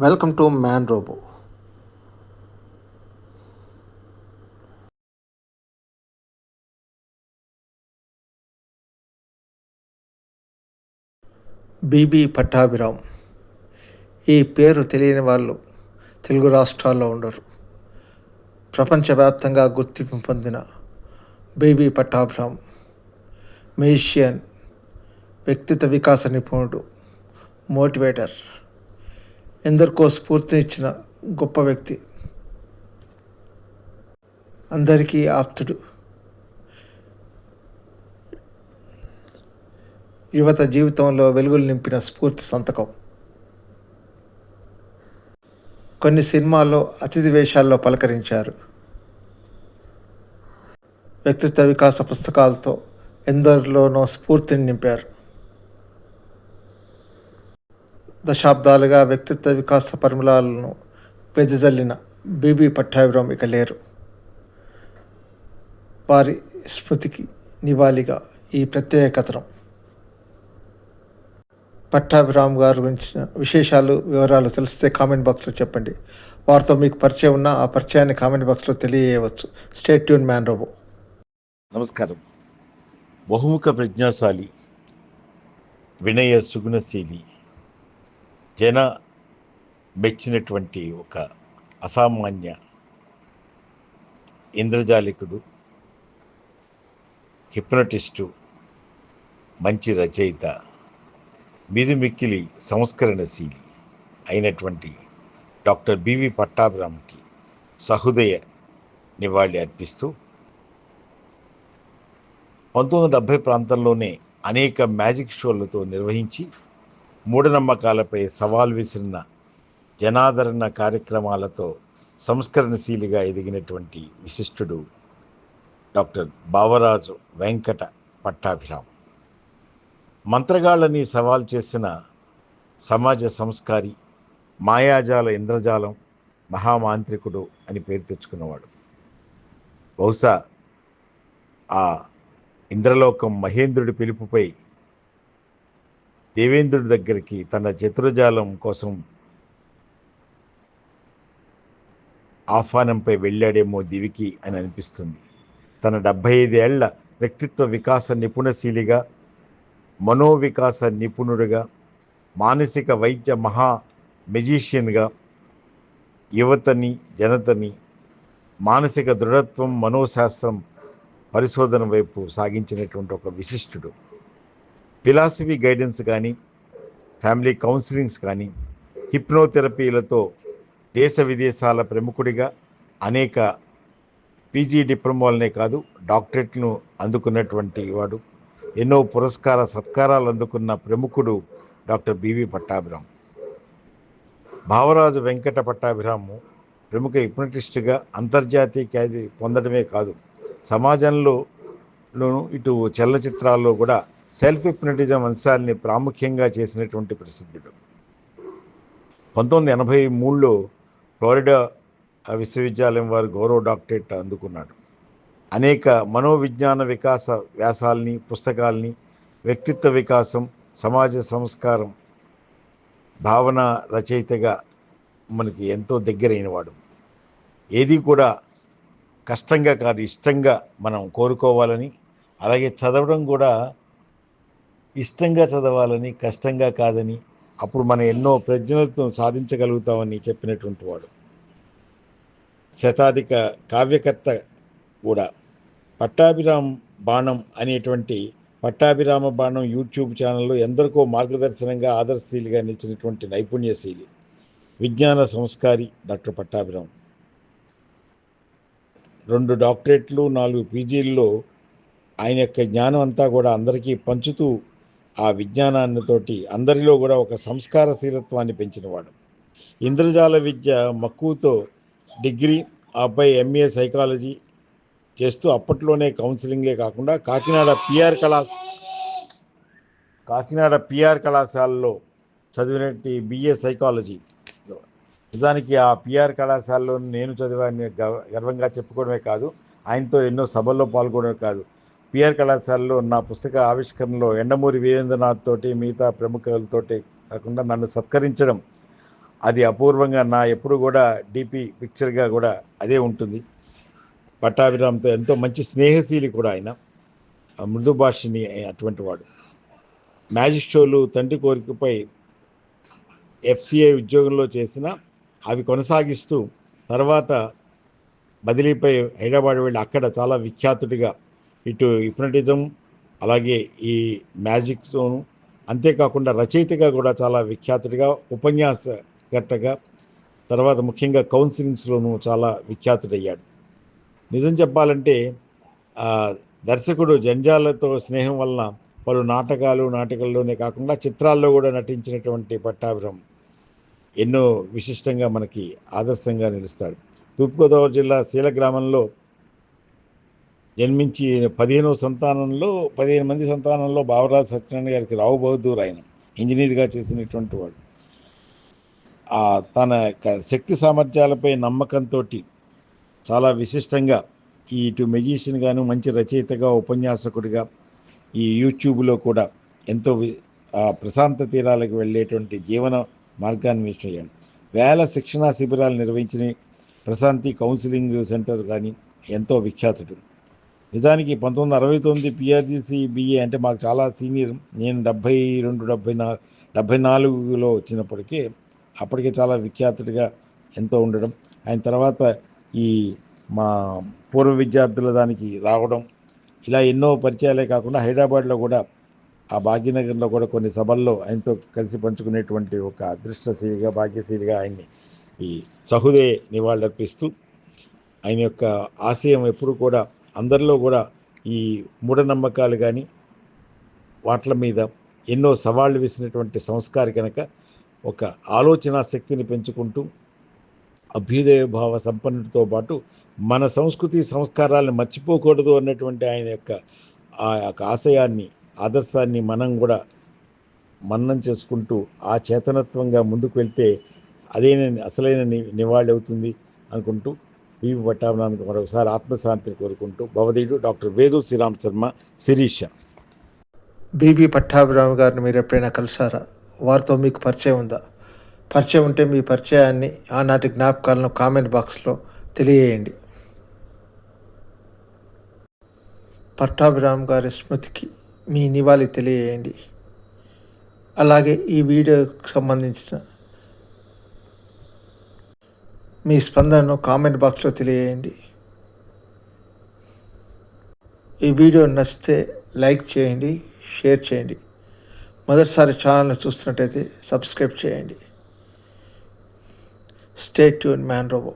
Welcome to man robo. BB Pattabhiram. ఈ పేరు తెలియని వాళ్ళు తెలుగు రాష్ట్రాల్లో ఉండరు. ప్రపంచవ్యాప్తంగా గుర్తింపు పొందిన బీబీ పట్టాభిరామ్ మేషియన్ వ్యక్తిత్వ వికాస నిపుణుడు మోటివేటర్. ఎందరికో స్ఫూర్తినిచ్చిన గొప్ప వ్యక్తి. అందరికీ ఆప్తుడు. యువత జీవితంలో వెలుగులు నింపిన స్ఫూర్తి సంతకం. కొన్ని సినిమాల్లో అతిథి వేషాల్లో పలకరించారు. వ్యక్తిత్వ వికాస పుస్తకాలతో ఎందరిలోనో స్ఫూర్తిని నింపారు. దశాబ్దాలుగా వ్యక్తిత్వ వికాస పరిమళాలను వెదజల్లిన బీబీ పట్టాభిరామ్ ఇక లేరు. వారి స్మృతికి నివాళిగా ఈ ప్రత్యేక కథనం. పట్టాభిరామ్ గారు గురించిన విశేషాలు వివరాలు తెలిస్తే కామెంట్ బాక్స్లో చెప్పండి. వారితో మీకు పరిచయం ఉన్న ఆ పరిచయాన్ని కామెంట్ బాక్స్లో తెలియజేయవచ్చు. Stay tune man robo. నమస్కారం. బహుముఖ ప్రజ్ఞాశాలి వినయ సుగుణశీలి. జన మెచ్చినటువంటి ఒక అసామాన్య ఇంద్రజాలికుడు హిప్నటిస్టు మంచి రచయిత మిదిమిక్కిలి సంస్కరణశీలి అయినటువంటి డాక్టర్ బివి పట్టాభిరామ్కి సహృదయ నివాళి అర్పిస్తూ పంతొమ్మిది వందల డెబ్భై ప్రాంతంలోనే అనేక మ్యాజిక్ షోలతో నిర్వహించి మూఢనమ్మకాలపై సవాల్ విసిరిన జనాదరణ కార్యక్రమాలతో సంస్కరణశీలిగా ఎదిగినటువంటి విశిష్టుడు డాక్టర్ బావరాజు వెంకట పట్టాభిరామ్. మంత్రగాళ్ళని సవాల్ చేసిన సమాజ సంస్కారి మాయాజాల ఇంద్రజాలం మహామాంత్రికుడు అని పేరు తెచ్చుకున్నవాడు. బహుశా ఆ ఇంద్రలోకం మహేంద్రుడి పిలుపుపై దేవేంద్రుడి దగ్గరికి తన చతురజాలం కోసం ఆహ్వానంపై వెళ్ళాడేమో దివికి అని అనిపిస్తుంది. తన డెబ్భై ఐదేళ్ళ వ్యక్తిత్వ వికాస నిపుణశీలిగా మనోవికాస నిపుణుడిగా మానసిక వైద్య మహా మెజీషియన్గా యువతని జనతని మానసిక దృఢత్వం మనోశాస్త్రం పరిశోధన వైపు సాగించినటువంటి ఒక విశిష్టుడు. ఫిలాసఫీ గైడెన్స్ కానీ ఫ్యామిలీ కౌన్సిలింగ్స్ కానీ హిప్నోథెరపీలతో దేశ విదేశాల ప్రముఖుడిగా అనేక పీజీ డిప్లొమాలనే కాదు డాక్టరేట్ను అందుకున్నటువంటి వాడు ఎన్నో పురస్కార సత్కారాలు అందుకున్న ప్రముఖుడు డాక్టర్ బివి పట్టాభిరామ్. భావరాజు వెంకట పట్టాభిరాము ప్రముఖ హిప్నటిస్టుగా అంతర్జాతీయ ఖ్యాతి పొందడమే కాదు సమాజంలో ఇటు చలనచిత్రాల్లో కూడా సెల్ఫ్ హిప్నటిజం అంశాలని ప్రాముఖ్యంగా చేసినటువంటి ప్రసిద్ధుడు. పంతొమ్మిది ఎనభై మూడులో ఫ్లోరిడా విశ్వవిద్యాలయం వారు గౌరవ డాక్టరేట్ అందుకున్నాడు. అనేక మనోవిజ్ఞాన వికాస వ్యాసాల్ని పుస్తకాల్ని వ్యక్తిత్వ వికాసం సమాజ సంస్కారం భావన రచయితగా మనకి ఎంతో దగ్గరైనవాడు. ఏది కూడా కష్టంగా కాదు ఇష్టంగా మనం కోరుకోవాలని అలాగే చదవడం కూడా ఇష్టంగా చదవాలని కష్టంగా కాదని అప్పుడు మనం ఎన్నో ప్రజ్ఞలతో సాధించగలుగుతామని చెప్పినటువంటి వాడు. శతాధిక కావ్యకర్త కూడా. పట్టాభిరామ్ బాణం అనేటువంటి పట్టాభిరామ బాణం యూట్యూబ్ ఛానల్లో ఎందరికో మార్గదర్శనంగా ఆదర్శశీలిగా నిలిచినటువంటి నైపుణ్యశీలి విజ్ఞాన సంస్కారి డాక్టర్ పట్టాభిరామ్. రెండు డాక్టరేట్లు నాలుగు పీజీల్లో ఆయన యొక్క జ్ఞానం అంతా కూడా అందరికీ పంచుతూ ఆ విజ్ఞానాన్నితోటి అందరిలో కూడా ఒక సంస్కారశీలత్వాన్ని పెంచినవాడు. ఇంద్రజాల విద్య మక్కువతో డిగ్రీ ఆపై ఎంఏ సైకాలజీ చేస్తూ అప్పట్లోనే కౌన్సిలింగే కాకుండా కాకినాడ పిఆర్ కళా కాకినాడ పిఆర్ కళాశాలలో చదివినట్టు బిఏ సైకాలజీ. నిజానికి ఆ పిఆర్ కళాశాలలో నేను చదివాన్ని గర్వంగా చెప్పుకోవడమే కాదు ఆయనతో ఎన్నో సభల్లో పాల్గొనడమే కాదు. పిఆర్ కళాశాలలో నా పుస్తక ఆవిష్కరణలో ఎండమూరి వీరేంద్రనాథ్ తోటి మిగతా ప్రముఖులతోటి కాకుండా నన్ను సత్కరించడం అది అపూర్వంగా నా ఎప్పుడు కూడా డిపి పిక్చర్గా కూడా అదే ఉంటుంది. పట్టాభిరామ్తో ఎంతో మంచి స్నేహశీలి కూడా ఆయన. ఆ మృదు భాషని అటువంటి వాడు. మ్యాజిక్ షోలు తండ్రి కోరికపై ఎఫ్సిఐ ఉద్యోగంలో చేసిన అవి కొనసాగిస్తూ తర్వాత బదిలీపై హైదరాబాద్ వెళ్ళి అక్కడ చాలా విఖ్యాతుడిగా ఇటు హిప్నటిజం అలాగే ఈ మ్యాజిక్తోను అంతేకాకుండా రచయితగా కూడా చాలా విఖ్యాతుడిగా ఉపన్యాసకర్తగా తర్వాత ముఖ్యంగా కౌన్సిలింగ్స్లోనూ చాలా విఖ్యాతుడయ్యాడు. నిజం చెప్పాలంటే దర్శకుడు జంజాలతో స్నేహం వలన పలు నాటకాలు నాటకాల్లోనే కాకుండా చిత్రాల్లో కూడా నటించినటువంటి పట్టాభిరం ఎన్నో విశిష్టంగా మనకి ఆదర్శంగా నిలుస్తాడు. తూర్పుగోదావరి జిల్లా శీల గ్రామంలో జన్మించి పదిహేనవ సంతానంలో పదిహేను మంది సంతానంలో బావరాజు సత్యనారాయణ గారికి రావు బహదూర్ ఆయన ఇంజనీర్గా చేసినటువంటి వాడు. తన యొక్క శక్తి సామర్థ్యాలపై నమ్మకంతో చాలా విశిష్టంగా ఇటు మెజిషియన్ గాను మంచి రచయితగా ఉపన్యాసకుడిగా ఈ యూట్యూబ్లో కూడా ఎంతో ప్రశాంత తీరాలకు వెళ్ళేటువంటి జీవన మార్గాన్ని వేల శిక్షణా శిబిరాలు నిర్వహించిన ప్రశాంతి కౌన్సిలింగ్ సెంటర్ కానీ ఎంతో విఖ్యాతుడు. నిజానికి పంతొమ్మిది వందల అరవై తొమ్మిది పిఆర్జీసీ బిఏ అంటే మాకు చాలా సీనియర్. నేను డెబ్భై రెండు డెబ్భై నా డెబ్భై నాలుగులో వచ్చినప్పటికీ అప్పటికే చాలా విఖ్యాతుడిగా ఎంతో ఉండడం. ఆయన తర్వాత ఈ మా పూర్వ విద్యార్థుల దానికి రావడం. ఇలా ఎన్నో పరిచయాలే కాకుండా హైదరాబాద్లో కూడా ఆ భాగ్యనగర్లో కూడా కొన్ని సభల్లో ఆయనతో కలిసి పంచుకునేటువంటి ఒక అదృష్టశీలిగా భాగ్యశీలిగా ఆయన్ని ఈ సహృదయ నివాళులర్పిస్తూ ఆయన యొక్క ఆశయం ఎప్పుడు కూడా అందరిలో కూడా ఈ మూఢనమ్మకాలు కానీ వాట్ల మీద ఎన్నో సవాళ్ళు వేసినటువంటి సంస్కారి కనుక ఒక ఆలోచన శక్తిని పెంచుకుంటూ అభ్యుదయ భావ సంపన్నుడితో పాటు మన సంస్కృతి సంస్కారాలను మర్చిపోకూడదు అన్నటువంటి ఆయన యొక్క ఆ యొక్క ఆశయాన్ని ఆదర్శాన్ని మనం కూడా మన్నం చేసుకుంటూ ఆ చేతనత్వంగా ముందుకు వెళ్తే అదే అసలైన ని- నివాళి అవుతుంది అనుకుంటూ వివి పట్టాభిరానికి మరొకసారి ఆత్మశాంతిని కోరుకుంటూ భవదీయుడు డాక్టర్ వేదు శ్రీరామ్ శర్మ శిరీష. బీబీ పట్టాభిరామ్ గారిని మీరు ఎప్పుడైనా కలిసారా? వారితో మీకు పరిచయం ఉందా? పరిచయం ఉంటే మీ పరిచయాన్ని ఆనాటి జ్ఞాపకాలను కామెంట్ బాక్స్లో తెలియజేయండి. పట్టాభిరామ్ గారి స్మృతికి మీ నివాళి తెలియజేయండి. అలాగే ఈ వీడియోకి సంబంధించిన మీ స్పందనను కామెంట్ బాక్స్లో తెలియజేయండి. ఈ వీడియో నచ్చితే లైక్ చేయండి షేర్ చేయండి. మొదటిసారి ఛానల్ని చూస్తున్నట్టయితే సబ్స్క్రైబ్ చేయండి. Stay tune man robo.